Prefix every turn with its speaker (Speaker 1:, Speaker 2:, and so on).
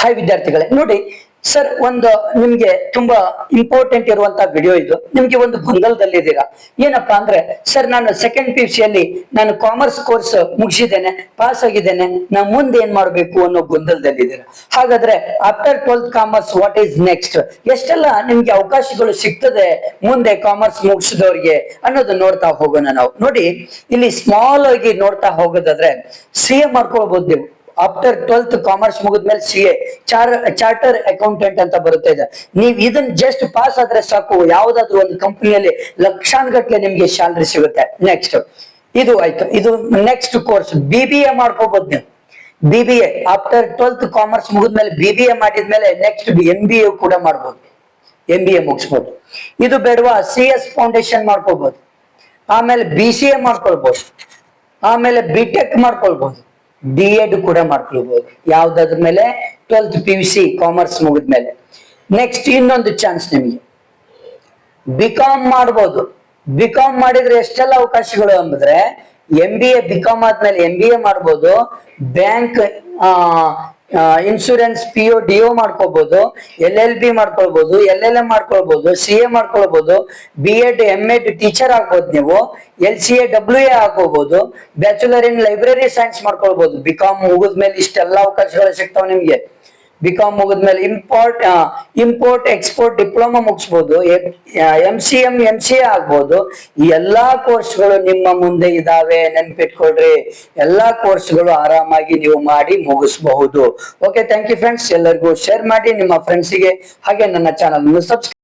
Speaker 1: Hi ವಿದ್ಯಾರ್ಥಿಗಳೇ. ನೋಡಿ sir ಒಂದು ನಿಮ್ಗೆ ತುಂಬಾ ಇಂಪಾರ್ಟೆಂಟ್ ಇರುವಂತ ವಿಡಿಯೋ ಇದು. ನಿಮ್ಗೆ ಒಂದು ಗೊಂದಲದಲ್ಲಿದ್ದೀರಾ ಏನಪ್ಪಾ ಅಂದ್ರೆ ಸರ್ ನಾನು ಸೆಕೆಂಡ್ ಪಿ ಯು ಸಿಯಲ್ಲಿ ನಾನು ಕಾಮರ್ಸ್ ಕೋರ್ಸ್ ಮುಗಿಸಿದ್ದೇನೆ ಪಾಸ್ ಆಗಿದ್ದೇನೆ. ನಾ ಮುಂದೆ ಏನ್ ಮಾಡಬೇಕು ಅನ್ನೋ ಗೊಂದಲದಲ್ಲಿದ್ದೀರಾ ಹಾಗಾದ್ರೆ after twelfth commerce what is next ಎಷ್ಟೆಲ್ಲ ನಿಮ್ಗೆ ಅವಕಾಶಗಳು ಸಿಗ್ತದೆ ಮುಂದೆ ಕಾಮರ್ಸ್ ಮುಗಿಸಿದವ್ರಿಗೆ ಅನ್ನೋದು ನೋಡ್ತಾ ಹೋಗೋಣ ನಾವು. ನೋಡಿ, ಇಲ್ಲಿ ಸ್ಮಾಲ್ ಆಗಿ ನೋಡ್ತಾ ಹೋಗೋದಾದ್ರೆ ಸಿ ಎ ಮಾಡ್ಕೊಳ್ಬಹುದು ನೀವು. ಆಫ್ಟರ್ ಟ್ವೆಲ್ತ್ ಕಾಮರ್ಸ್ ಮುಗಿದ್ಮೇಲೆ C A char charter accountant ಅಂತ ಬರುತ್ತೆ ಇದೆ. ನೀವ್ ಇದನ್ ಜಸ್ಟ್ ಪಾಸ್ ಆದ್ರೆ ಸಾಕು, ಯಾವ್ದಾದ್ರು ಒಂದು ಕಂಪನಿಯಲ್ಲಿ ಲಕ್ಷಾನ್ಗಟ್ಲೆ ನಿಮ್ಗೆ ಸ್ಯಾಲ್ರಿ ಸಿಗುತ್ತೆ. ನೆಕ್ಸ್ಟ್ ಇದು ಆಯ್ತು. ಇದು next course B B A ಮಾಡ್ಕೋಬಹುದು ನೀವು. B B A after twelfth commerce ಮುಗಿದ್ಮೇಲೆ ಬಿ ಬಿ ಎ ಮಾಡಿದ್ಮೇಲೆ ನೆಕ್ಸ್ಟ್ ಎಂ ಬಿ ಎ ಕೂಡ ಮಾಡ್ಬೋದು. ಎಂ ಬಿ ಎ ಮುಗಿಸ್ಬೋದು. ಇದು ಬೇಡವಾ? ಸಿ ಎಸ್ ಫೌಂಡೇಶನ್ ಮಾಡ್ಕೋಬಹುದು ಆಮೇಲೆ ಬಿ ಸಿ ಎ ಮಾಡ್ಕೊಳ್ಬಹುದು ಆಮೇಲೆ ಬಿ ಟೆಕ್ ಮಾಡ್ಕೊಳ್ಬಹುದು ಡಿ ಎಡ್ ಕೂಡ ಮಾಡ್ಕೊಳ್ಬಹುದು ಯಾವ್ದಾದ್ರ ಮೇಲೆ twelfth P U C commerce ಮುಗಿದ್ಮೇಲೆ ನೆಕ್ಸ್ಟ್ ಇನ್ನೊಂದು ಚಾನ್ಸ್ ನಿಮಗೆ. ಬಿ ಕಾಮ್ ಮಾಡ್ಬೋದು. ಬಿ ಕಾಮ್ ಮಾಡಿದ್ರೆ ಎಷ್ಟೆಲ್ಲ ಅವಕಾಶಗಳು ಅಂದ್ರೆ M B A B com ಆದ್ಮೇಲೆ ಎಂ ಬಿ ಎ ಮಾಡ್ಬೋದು. Bank insurance P O D O ಮಾಡ್ಕೋಬಹುದು ಎಲ್ ಎಲ್ ಬಿ ಮಾಡ್ಕೊಳ್ಬಹುದು ಎಲ್ ಎಲ್ ಎಂ ಮಾಡ್ಕೊಳ್ಬಹುದು ಸಿ ಎ ಮಾಡ್ಕೊಳ್ಬಹುದು B Ed M Ed teacher ಆಗ್ಬೋದು ನೀವು L C A W A ಹಾಕೋಬಹುದು bachelor in library science ಮಾಡ್ಕೊಳ್ಬಹುದು B com ಮುಗಿದ್ಮೇಲೆ ಇಷ್ಟೆಲ್ಲ ಅವಕಾಶಗಳು ಸಿಗ್ತಾವ ನಿಮ್ಗೆ. ಬಿ ಕಾಮ್ ಮುಗಿದ್ಮೇಲೆ import import export diploma ಮುಗಿಸ್ಬೋದು, M C M M C A ಆಗ್ಬೋದು. ಎಲ್ಲಾ ಕೋರ್ಸ್ಗಳು ನಿಮ್ಮ ಮುಂದೆ ಇದಾವೆ, ನೆನ್ಪಿಟ್ಕೊಳ್ರಿ. ಎಲ್ಲಾ ಕೋರ್ಸ್ಗಳು ಆರಾಮಾಗಿ ನೀವು ಮಾಡಿ ಮುಗಿಸಬಹುದು. ಓಕೆ ಥ್ಯಾಂಕ್ ಯು ಫ್ರೆಂಡ್ಸ್ ಎಲ್ಲರಿಗೂ ಶೇರ್ ಮಾಡಿ, ನಿಮ್ಮ ಫ್ರೆಂಡ್ಸಿಗೆ ಹಾಗೆ ನನ್ನ ಚಾನಲ್ ಸಬ್ಸ್ಕ್ರೈಬ್